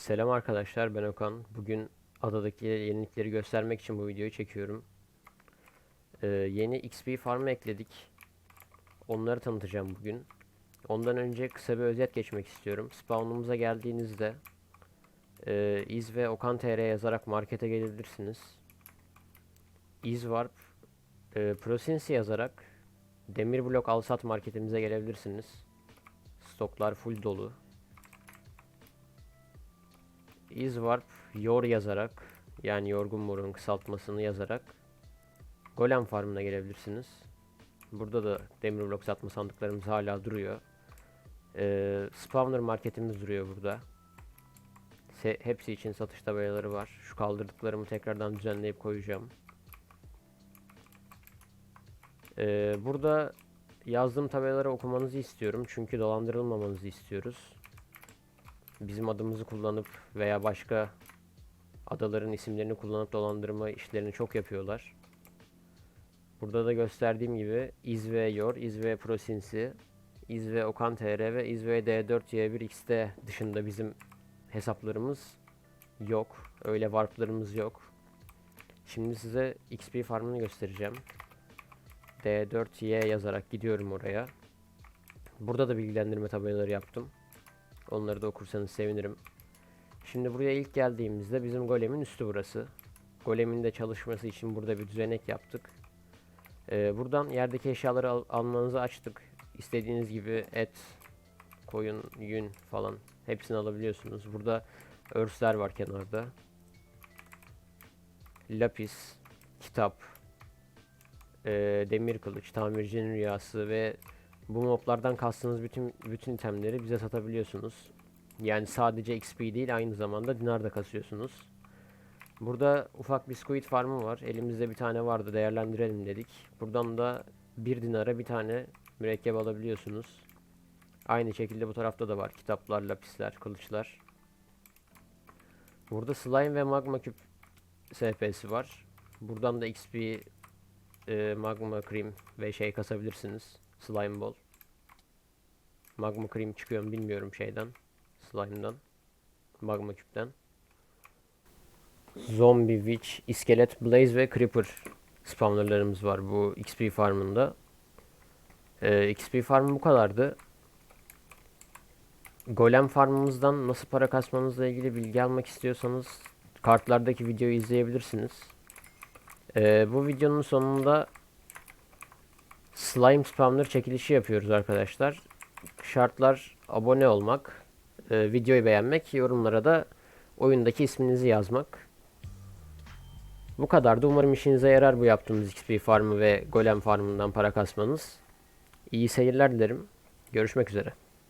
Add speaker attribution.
Speaker 1: Selam arkadaşlar ben Okan. Bugün adadaki yenilikleri göstermek için bu videoyu çekiyorum. Ee, yeni XP farmı ekledik. Onları tanıtacağım bugün. Ondan önce kısa bir özet geçmek istiyorum. Spawn'umuza geldiğinizde e, iz ve Okan TR yazarak markete gelebilirsiniz. İzwarp e, Prosinsi yazarak Demir blok al sat marketimize gelebilirsiniz. Stoklar full dolu. Izwarp yor yazarak yani yorgun morun kısaltmasını yazarak Golem farmına gelebilirsiniz. Burada da demir blok satma sandıklarımız hala duruyor. Ee, spawner marketimiz duruyor burada. Se- hepsi için satış tabelaları var. Şu kaldırdıklarımı tekrardan düzenleyip koyacağım. Ee, burada yazdığım tabelaları okumanızı istiyorum. Çünkü dolandırılmamanızı istiyoruz bizim adımızı kullanıp veya başka adaların isimlerini kullanıp dolandırma işlerini çok yapıyorlar. Burada da gösterdiğim gibi İzve Yor, İzve Prosinsi, İzve Okan TR ve İzve D4Y1XT dışında bizim hesaplarımız yok. Öyle warplarımız yok. Şimdi size XP farmını göstereceğim. D4Y yazarak gidiyorum oraya. Burada da bilgilendirme tabelaları yaptım. Onları da okursanız sevinirim. Şimdi buraya ilk geldiğimizde bizim golemin üstü burası. Golemin de çalışması için burada bir düzenek yaptık. Ee, buradan yerdeki eşyaları al- almanızı açtık. İstediğiniz gibi et, koyun, yün falan hepsini alabiliyorsunuz. Burada örsler var kenarda. Lapis, kitap, ee, demir kılıç, tamircinin rüyası ve bu moblardan kastığınız bütün bütün itemleri bize satabiliyorsunuz. Yani sadece XP değil aynı zamanda dinar da kasıyorsunuz. Burada ufak bir squid farmı var. Elimizde bir tane vardı değerlendirelim dedik. Buradan da bir dinara bir tane mürekkep alabiliyorsunuz. Aynı şekilde bu tarafta da var. Kitaplar, lapisler, kılıçlar. Burada slime ve magma küp SP'si var. Buradan da XP, e, magma cream ve şey kasabilirsiniz. Slime ball. Magma cream çıkıyor mu bilmiyorum şeyden. Slime'dan. Magma küpten. Zombie, Witch, iskelet, Blaze ve Creeper spawnerlarımız var bu XP farmında. Ee, XP farmı bu kadardı. Golem farmımızdan nasıl para kasmanızla ilgili bilgi almak istiyorsanız kartlardaki videoyu izleyebilirsiniz. Ee, bu videonun sonunda slime spawner çekilişi yapıyoruz arkadaşlar. Şartlar abone olmak, e, videoyu beğenmek, yorumlara da oyundaki isminizi yazmak. Bu kadardı. Umarım işinize yarar bu yaptığımız XP farmı ve golem farmından para kasmanız. İyi seyirler dilerim. Görüşmek üzere.